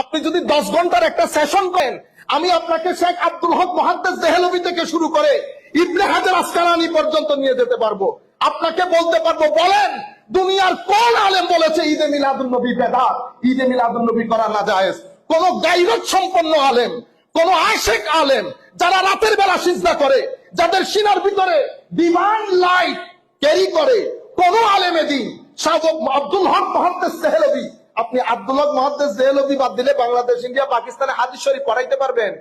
আপনি যদি দশ ঘণ্টার একটা সেশন করেন, আমি আপনাকে শেখ আব্দুল হক মহাদ্দেস দেহলবি থেকে শুরু করে ইবনে হাজার আসকালানি পর্যন্ত নিয়ে যেতে পারব। আপনাকে বলতে পারব, বলেন, দুনিয়ার কোন আলেম বলেছে ঈদে মিলাদুল নবী বেদাত, ঈদে মিলাদুল নবী করা না জায়েজ কোন গাইরত সম্পন্ন আলেম, কোন আশেক আলেম, যারা রাতের বেলা সিজদা করে, যাদের সিনার ভিতরে ডিভাইন লাইট ক্যারি করে, কোন আলেমে দিন শাহব আব্দুল হক মহাদ্দেস দেহলবি আপনি আব্দুল হক মহাদ্দেস দেহলবি বাদ দিলে বাংলাদেশ, ইন্ডিয়া, পাকিস্তানে হাদিস শরীফ পড়াইতে পারবেন।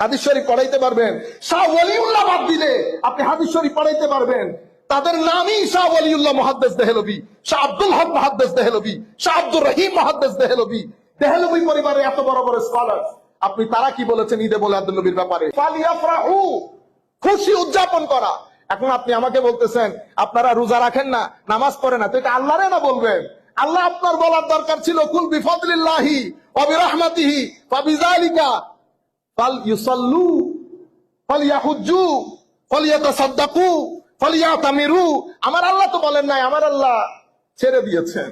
হাদিস শরীফ পড়াইতে পারবেন। শাহ ওলিউল্লাহ বাদ দিলে আপনি হাদিস শরীফ পড়াইতে পারবেন। তাদের নামই শাহ ওলিউল্লাহ মহাদ্দেস দেহলবি শাহ আব্দুল হক মহাদ্দেস দেহলবি শাহ আব্দুর রহিম মহাদ্দেস দেহলবি দেহলবি পরিবারের এত বড় বড় স্কলার আপনি তারা কি বলেছেন ঈদে বলে আব্দুল নবীর ব্যাপারে খুশি উদযাপন করা। এখন আপনি আমাকে বলতেছেন, আপনারা রোজা রাখেন না, নামাজ পড়ে না। তো এটা আল্লাহরে না বলবেন? আল্লাহ আপনার বলার দরকার ছিল, কুল বিফদলিল্লাহি ওয়া বিরহমাতিহি ফাবিযালিকা ফাল ইউসাল্লু ফাল ইয়াহুজ্জু ফাল ইয়াতাসাদ্দাকু ফাল ইয়াতামিরু আমার আল্লাহ তো বলেন নাই, আমার আল্লাহ ছেড়ে দিয়েছেন।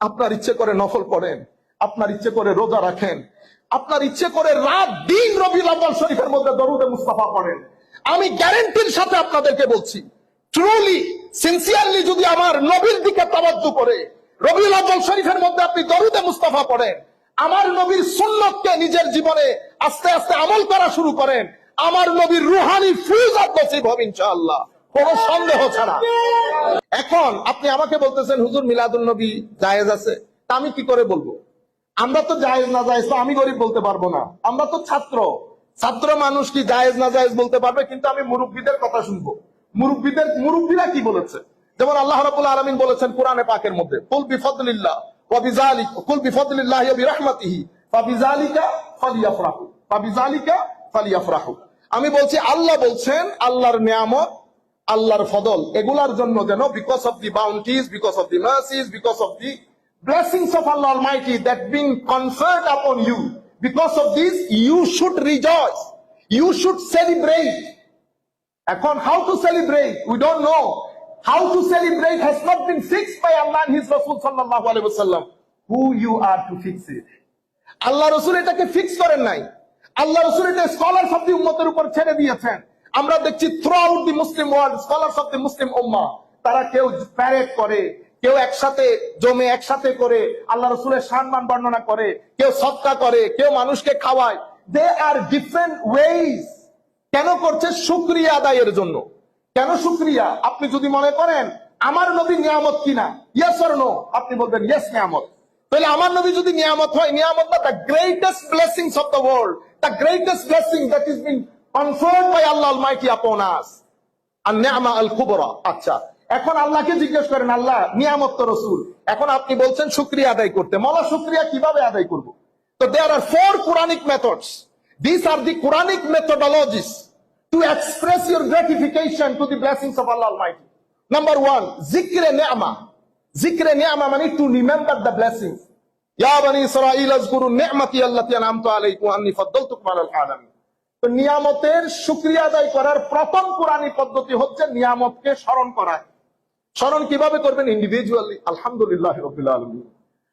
আপনার ইচ্ছে করে নফল পড়েন আপনার ইচ্ছে করে রোজা রাখেন, আপনার ইচ্ছে করে রাত দিন রবি আব্বাল শরীফের মধ্যে দরুদে মুস্তাফা পড়েন। আমি গ্যারেন্টির সাথে আপনাদেরকে বলছি ট্রুলি সিনসিয়ারলি যদি আমার নবীর দিকে তাবাদ্দু করে রবিউল শরীফের মধ্যে আপনি দরুদে পড়েন। আমার নবীর সুন্নতকে নিজের জীবনে আস্তে আস্তে আমল করা শুরু করেন। আমার নবীর রুহানি হবে সন্দেহ ছাড়া। এখন আপনি আমাকে বলতেছেন, হুজুর মিলাদুল নবী জায়েজ আছে? তা আমি কি করে বলব? আমরা তো জায়েজ না জায়েজ তো আমি গরিব বলতে পারব না। আমরা তো ছাত্র। ছাত্র মানুষ কি জায়েজ না জায়েজ বলতে পারবে? কিন্তু আমি মুরব্বীদের কথা শুনব। মুরব্বীদের মুরব্বীরা কি বলেছে? যেমন আল্লাহ রাব্বুল আলামিন বলেছেন কোরআনে পাকের মধ্যে কুল বিযালিক কুল আমি বলছি আল্লাহ বলছেন আল্লাহর নিয়ামত আল্লাহর ফদল এগুলার জন্য যেন because of the bounties because of the mercies because of the blessings of Allah Almighty that being conferred upon you. Because of this, you should rejoice. You should celebrate. এখন how to celebrate? We don't know. How to celebrate has not been fixed by Allah and His Rasul sallallahu alaihi wasallam. Who you are to fix it. Allah রসুল এটাকে fix করেন নাই। আল্লাহ রসুল এটা scholar of the উম্মতের উপর ছেড়ে দিয়েছেন। আমরা দেখছি throughout the Muslim world scholar of the Muslim উম্মা তারা কেউ প্যারেড করে, কেউ একসাথে জমে, একসাথে করে, আল্লাহ রসুলের সম্মান বর্ণনা করে, কেউ সৎকা করে, কেউ মানুষকে খাওয়ায়। দে আর ডিফারেন্ট ওয়েজ কেন করছে? শুক্রিয়া আদায়ের জন্য। কেন শুক্রিয়া? আপনি যদি মনে করেন, আমার নবী নিয়ামত কিনা? ইয়েস অর নো আপনি বলবেন ইয়েস নিয়ামত। তাহলে আমার নবী যদি নিয়ামত হয়, নিয়ামত না the greatest blessings of the world the greatest blessing that is been conferred by Allah almighty upon us are নেমা আল কুবরা আচ্ছা এখন আল্লাহকে জিজ্ঞেস করেন, আল্লাহ, নিয়ামত তো রসুল। এখন আপনি বলছেন, শুক্রিয়া আদায় করতে। মলা, শুক্রিয়া কীভাবে আদায় করব? তো there are four Quranic methods this are the Quranic methodologies to express your gratification to the blessings of Allah almighty number one জিক্রে নেমা জিক্রে নেমা মানে টু রিমেম্বার দ্য ব্লেসিংস ইয়া বানি ইসরাঈল আযকুরু নি'মাতি আল্লাতী আনআমতু আলাইকুম আন্নী ফাদ্দালতুকুম আলাল আলামিন তো নিয়ামতের শুক্রিয়া আদায় করার প্রথম কোরআনী পদ্ধতি হচ্ছে নিয়ামতকে স্মরণ করা। স্মরণ কীভাবে করবেন? ইন্ডিভিজুয়ালি আলহামদুলিল্লাহ রবিল আলমী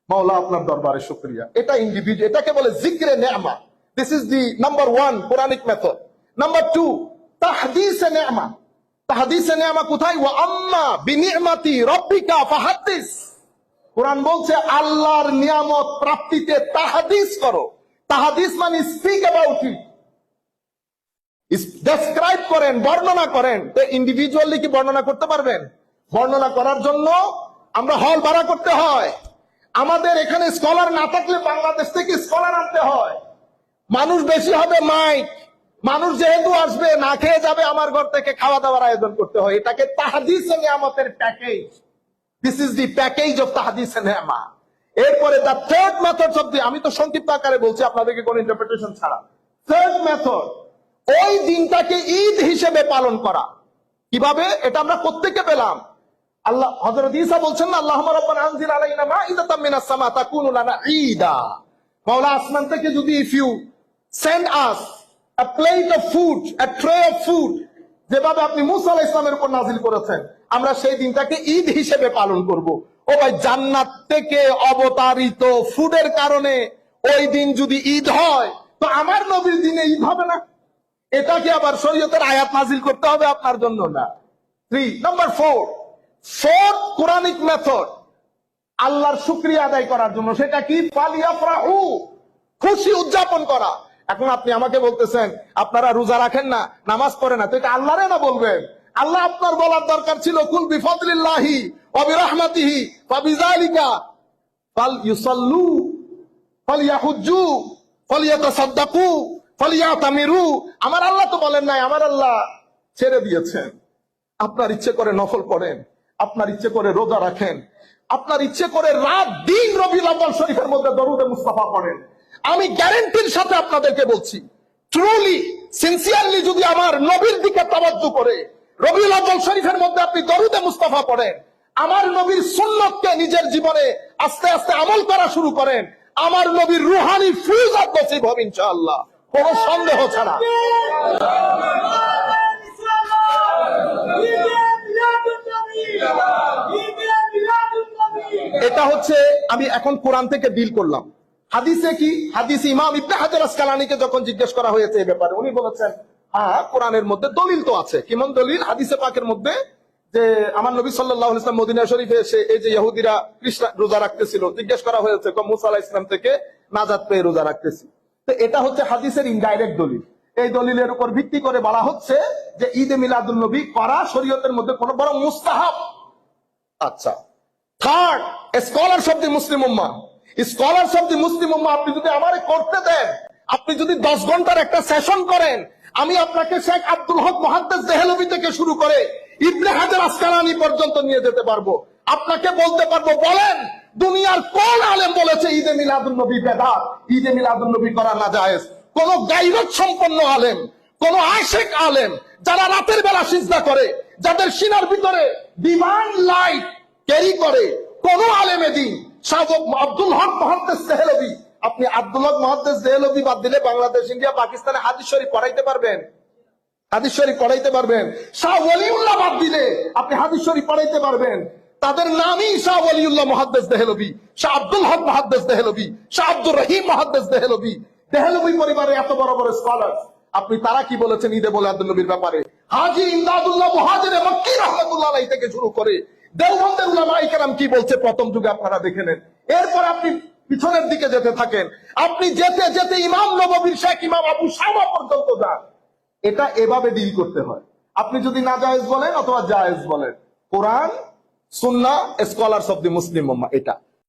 মাওলা আপনার দরবারে শুক্রিয়া। এটা ইন্ডিভিজুয়াল এটাকে বলে জিক্রে নেমা this is the number one Quranic method number two তাহদিসে নেমা তাহদিসে নেমা কোথায়? ওয়া আম্মা বিনিমাতি রব্বিকা ফাহাদ্দিস। কোরআন বলছে, আল্লাহর নিয়ামত প্রাপ্তিতে তাহাদিস করো। তাহাদিস মানে স্পিক অ্যাবাউট ইট ডেসক্রাইব করেন, বর্ণনা করেন। তো ইন্ডিভিজুয়ালি কি বর্ণনা করতে পারবেন? বর্ণনা করার জন্য আমরা হল ভাড়া করতে হয়। আমাদের এখানে স্কলার না থাকলে বাংলাদেশ থেকে স্কলার আনতে হয়। মানুষ বেশি হবে মাইক মানুষ যেহেতু আসবে, না খেয়ে যাবে, আমার ঘর থেকে খাওয়া দাওয়ার আয়োজন করতে হয়। এটাকে তাহাদিস নিয়ামতের package this is the package of তাহাদিস নেমা এরপরে the third method of the আমি তো সংক্ষিপ্ত আকারে বলছি, আপনাদেরকে কোন ইন্টারপ্রিটেশন ছাড়া। থার্ড মেথড ওই দিনটাকে ঈদ হিসেবে পালন করা। কীভাবে? এটা আমরা প্রত্যেকে পেলাম। আল্লাহ, হযরত ঈসা বলছেন না, আল্লাহুম্মা রাব্বানা আনজিল আলাইনা মাইদাতাম মিনাস সামা তাকুনু লানা ঈদা। মাওলা আসমান থেকে যদি if you send us plate of food tray of food যেভাবে আপনি মুসা আলাইহিস সালামের উপর নাজিল করেছেন, আমরা সেই দিনটাকে ঈদ হিসেবে পালন করব। ও ভাই, জান্নাত থেকে অবতারিত ফুডের কারণে ওই দিন যদি ঈদ হয়, তো আমার নবীর দিনে ঈদ হবে না। এটা কি আবার শরীয়তের আয়াত নাজিল করতে হবে আপনার জন্য না? Three number four four Quranic method আল্লাহর শুক্রিয়া আদায় করার জন্য সেটা কি? ফালিয়াফরাহু, খুশি উদযাপন করা। এখন আপনি আমাকে বলতেছেন, আপনারা রোজা রাখেন না, নামাজ পড়ে না, তো এটা আল্লাহরে না বলবেন? আল্লাহ আপনার বলার দরকার ছিল, কুল বিফদলিল্লাহি ওয়া বিরহমাতিহি ওয়া বিযালিকা ফাল ইউসাল্লু ফালিয়াহুজ্জু ফালিয়াতাসাদ্দাকু ফালিয়াতামিরু। আমার আল্লাহ তো বলেন নাই, আমার আল্লাহ ছেড়ে দিয়েছেন। আপনার ইচ্ছে করে নফল পড়েন আপনার ইচ্ছে করে রোজা রাখেন, আপনার ইচ্ছে করে রাত দিন রবি আব্বাল শরীফের মধ্যে দরুদে মুস্তাফা পড়েন। আমি গ্যারেন্টির সাথে আপনাদেরকে বলছি ট্রুলি সিনসিয়ারলি যদি আমার নবীর দিকে তাবাজ্জু করে, রবিউল আব্বাল শরীফের মধ্যে আপনি দরুদে মুস্তাফা পড়েন, আমার নবীর সুন্নতকে নিজের জীবনে আস্তে আস্তে আমল করা শুরু করেন, আমার নবীর রুহানি ফিউজাত নসিব হবে ইনশাআল্লাহ। কোনো সন্দেহ ছাড়া। এটা হচ্ছে, আমি এখন কোরআন থেকে ডিল করলাম। হাদিসে কি? হাদিস ইমাম ইবনে হাজার আসকালানিকে যখন জিজ্ঞেস করা হয়েছে এই ব্যাপারে, উনি বলেছেন হ্যাঁ কোরআনের মধ্যে দলিল তো আছে। কেমন দলিল? হাদিসে পাকের মধ্যে যে আমার নবী সাল্লাহ ইসলাম মদিনা শরীফে এসে এই যে ইহুদিরা কৃষ্ণ রোজা রাখতেছিল, জিজ্ঞেস করা হয়েছে মুসা ইসলাম থেকে নাজাদ পেয়ে রোজা রাখতেছি? তো এটা হচ্ছে হাদিসের ইনডাইরেক্ট দলিল। এই দলিলের উপর ভিত্তি করে বলা হচ্ছে যে ঈদে মিলাদুল নবী করা শরীয়তের মধ্যে কোনো বড় মুস্তাহাব। আচ্ছা third scholar of the Muslim Umma scholar of the মুসলিম আপনি যদি আমারে করতে দেন, আপনি যদি দশ ঘণ্টার একটা সেশন করেন, আমি আপনাকে শেখ আব্দুল হক মহাদ্দেস দেহলবি থেকে শুরু করে ইবনে হাজার আসকালানি পর্যন্ত নিয়ে যেতে পারব। আপনাকে বলতে পারব, বলেন, দুনিয়ার কোন আলেম বলেছে, ঈদে মিলাদুল নবী বেদাত, ঈদে মিলাদুল নবী করা না জায়েজ। কোন গাইরত সম্পন্ন আলেম, কোন আশেক আলেম, যারা রাতের বেলা সিজদা করে, যাদের সিনার ভিতরে ডিভাইন লাইট ক্যারি করে, কোন আলেমে দিন শাহ আব্দুল হক মহাদ্দেস দেহলবি আপনি আব্দুল হক মহাদ্দেস দেহলবি বাদ দিলে বাংলাদেশ, ইন্ডিয়া, পাকিস্তানে হাদিস শরীফ পড়াইতে পারবেন। হাদিস শরীফ পড়াইতে পারবেন। শাহ ওয়ালিউল্লাহ বাদ দিলে আপনি হাদিস শরীফ পড়াইতে পারবেন। তাদের নামই শাহ ওয়ালিউল্লাহ মহাদ্দেস দেহলবি শাহ আব্দুল হক মহাদ্দেস দেহলবি শাহ আব্দুর রহিম মহাদ্দেস দেহলবি দেহলবি পরিবারে এত বড় বড় স্কলার। আপনি তারা কি বলেছেন? ঈদে বলে আব্দুল নবীর ব্যাপারে। হাজি ইমদাদুল্লাহ মুহাজিরে মক্কি রহমতুল্লাহ আলাইহি থেকে শুরু করে দেওবন্দের উলামা কি বলছে? প্রথম যুগে আপনারা দেখে নেন। এরপর আপনি পিছনের দিকে যেতে থাকেন। আপনি যেতে যেতে ইমাম নবীর শেখ ইমাম আবু শামা পর্যন্ত যান। এটা এভাবে ডিল করতে হয়। আপনি যদি না জায়েজ বলেন অথবা জায়েজ বলেন। কোরআন, সুন্না, স্কলারস অফ দি মুসলিম এটা।